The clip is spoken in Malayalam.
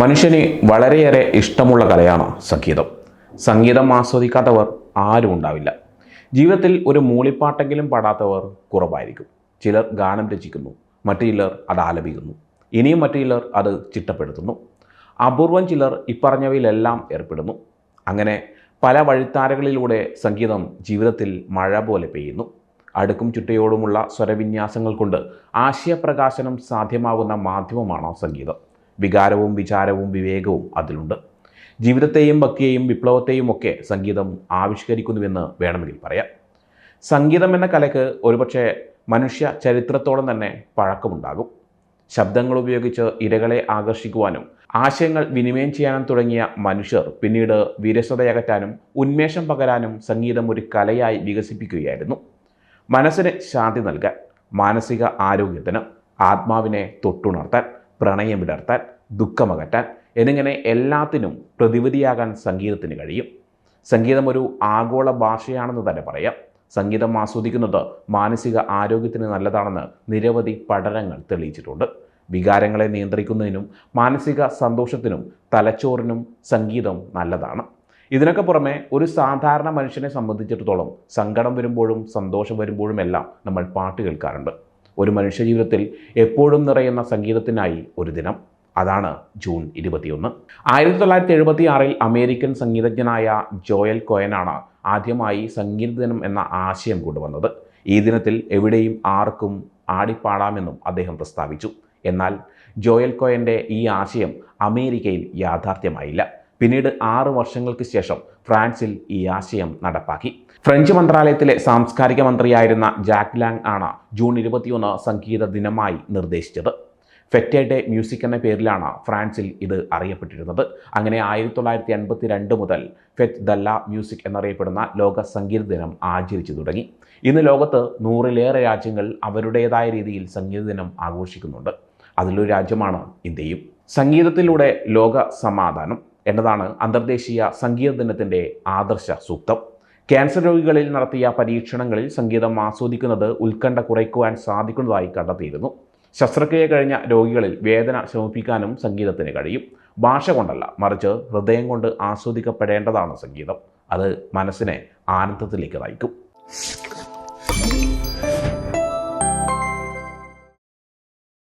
മനുഷ്യന് വളരെയേറെ ഇഷ്ടമുള്ള കലയാണ് സംഗീതം. സംഗീതം ആസ്വദിക്കാത്തവർ ആരും ഉണ്ടാവില്ല. ജീവിതത്തിൽ ഒരു മൂളിപ്പാട്ടെങ്കിലും പാടാത്തവർ കുറവായിരിക്കും. ചിലർ ഗാനം രചിക്കുന്നു മറ്റു ചിലർ അത് ആലപിക്കുന്നു. ഇനിയും മറ്റു ചിലർ അത് ചിട്ടപ്പെടുത്തുന്നു. അപൂർവം ചിലർ ഇപ്പറഞ്ഞവയിലെല്ലാം ഏർപ്പെടുന്നു. അങ്ങനെ പല വഴിത്താരകളിലൂടെ സംഗീതം ജീവിതത്തിൽ മഴ പോലെ പെയ്യുന്നു. അടുക്കും ചുറ്റയോടുമുള്ള സ്വരവിന്യാസങ്ങൾ കൊണ്ട് ആശയപ്രകാശനം സാധ്യമാകുന്ന മാധ്യമമാണ് സംഗീതം. വികാരവും വിചാരവും വിവേകവും അതിലുണ്ട്. ജീവിതത്തെയും ഭക്തിയെയും വിപ്ലവത്തെയും ഒക്കെ സംഗീതം ആവിഷ്കരിക്കുന്നുവെന്ന് വേണമെങ്കിൽ പറയാം. സംഗീതം എന്ന കലയ്ക്ക് ഒരുപക്ഷെ മനുഷ്യ ചരിത്രത്തോളം തന്നെ പഴക്കമുണ്ടാകും. ശബ്ദങ്ങൾ ഉപയോഗിച്ച് ഇരകളെ ആകർഷിക്കുവാനും ആശയങ്ങൾ വിനിമയം ചെയ്യാനും തുടങ്ങിയ മനുഷ്യർ പിന്നീട് വിരസതയകറ്റാനും ഉന്മേഷം പകരാനും സംഗീതം ഒരു കലയായി വികസിപ്പിക്കുകയായിരുന്നു. മനസ്സിന് ശാന്തി നൽകാൻ മാനസിക ആരോഗ്യത്തിന് ആത്മാവിനെ തൊട്ടുണർത്താൻ പ്രണയം വിടർത്താൻ ദുഃഖമകറ്റാൻ എന്നിങ്ങനെ എല്ലാത്തിനും പ്രതിവിധിയാകാൻ സംഗീതത്തിന് കഴിയും. സംഗീതം ഒരു ആഗോള ഭാഷയാണെന്ന് തന്നെ പറയാം. സംഗീതം ആസ്വദിക്കുന്നത് മാനസിക ആരോഗ്യത്തിന് നല്ലതാണെന്ന് നിരവധി പഠനങ്ങൾ തെളിയിച്ചിട്ടുണ്ട്. വികാരങ്ങളെ നിയന്ത്രിക്കുന്നതിനും മാനസിക സന്തോഷത്തിനും തലച്ചോറിനും സംഗീതം നല്ലതാണ്. ഇതിനൊക്കെ പുറമെ ഒരു സാധാരണ മനുഷ്യനെ സംബന്ധിച്ചിടത്തോളം സങ്കടം വരുമ്പോഴും സന്തോഷം വരുമ്പോഴും എല്ലാം നമ്മൾ പാട്ട് കേൾക്കാറുണ്ട്. ഒരു മനുഷ്യജീവിതത്തിൽ എപ്പോഴും നിറയുന്ന സംഗീതത്തിനായി ഒരു ദിനം. അതാണ് ജൂൺ ഇരുപത്തിയൊന്ന്. ആയിരത്തി തൊള്ളായിരത്തി എഴുപത്തി ആറിൽ അമേരിക്കൻ സംഗീതജ്ഞനായ ജോയൽ കോയനാണ് ആദ്യമായി സംഗീത ദിനം എന്ന ആശയം കൊണ്ടുവന്നത്. ഈ ദിനത്തിൽ എവിടെയും ആർക്കും ആടിപ്പാടാമെന്നും അദ്ദേഹം പ്രസ്താവിച്ചു. എന്നാൽ ജോയൽ കോയന്റെ ഈ ആശയം അമേരിക്കയിൽ യാഥാർത്ഥ്യമായില്ല. പിന്നീട് ആറ് വർഷങ്ങൾക്ക് ശേഷം ഫ്രാൻസിൽ ഈ ആശയം നടപ്പാക്കി. ഫ്രഞ്ച് മന്ത്രാലയത്തിലെ സാംസ്കാരിക മന്ത്രിയായിരുന്ന ജാക്ക് ലാങ് ആണ് ജൂൺ ഇരുപത്തിയൊന്ന് സംഗീത ദിനമായി നിർദ്ദേശിച്ചത്. ഫെറ്റെ ഡേ മ്യൂസിക് എന്ന പേരിലാണ് ഫ്രാൻസിൽ ഇത് അറിയപ്പെട്ടിരുന്നത്. അങ്ങനെ ആയിരത്തി തൊള്ളായിരത്തി എൺപത്തി രണ്ട് മുതൽ ഫെറ്റ് ദല്ല മ്യൂസിക് എന്നറിയപ്പെടുന്ന ലോക സംഗീത ദിനം ആചരിച്ചു തുടങ്ങി. ഇന്ന് ലോകത്ത് നൂറിലേറെ രാജ്യങ്ങൾ അവരുടേതായ രീതിയിൽ സംഗീത ദിനം ആഘോഷിക്കുന്നുണ്ട്. അതിലൊരു രാജ്യമാണ് ഇന്ത്യയും. സംഗീതത്തിലൂടെ ലോക സമാധാനം. എന്നതാണ് അന്തർദേശീയ സംഗീത ദിനത്തിന്റെ ആദർശ സൂക്തം. ക്യാൻസർ രോഗികളിൽ നടത്തിയ പരീക്ഷണങ്ങളിൽ സംഗീതം ആസ്വദിക്കുന്നത് ഉത്കണ്ഠ കുറയ്ക്കുവാൻ സാധിക്കുന്നതായി കണ്ടെത്തിയിരുന്നു. ശസ്ത്രക്രിയ കഴിഞ്ഞ രോഗികളിൽ വേദന ശമിപ്പിക്കാനും സംഗീതത്തിന് കഴിയും. ഭാഷ കൊണ്ടല്ല മറിച്ച് ഹൃദയം കൊണ്ട് ആസ്വദിക്കപ്പെടേണ്ടതാണ് സംഗീതം. അത് മനസ്സിനെ ആനന്ദത്തിലേക്ക് നയിക്കും.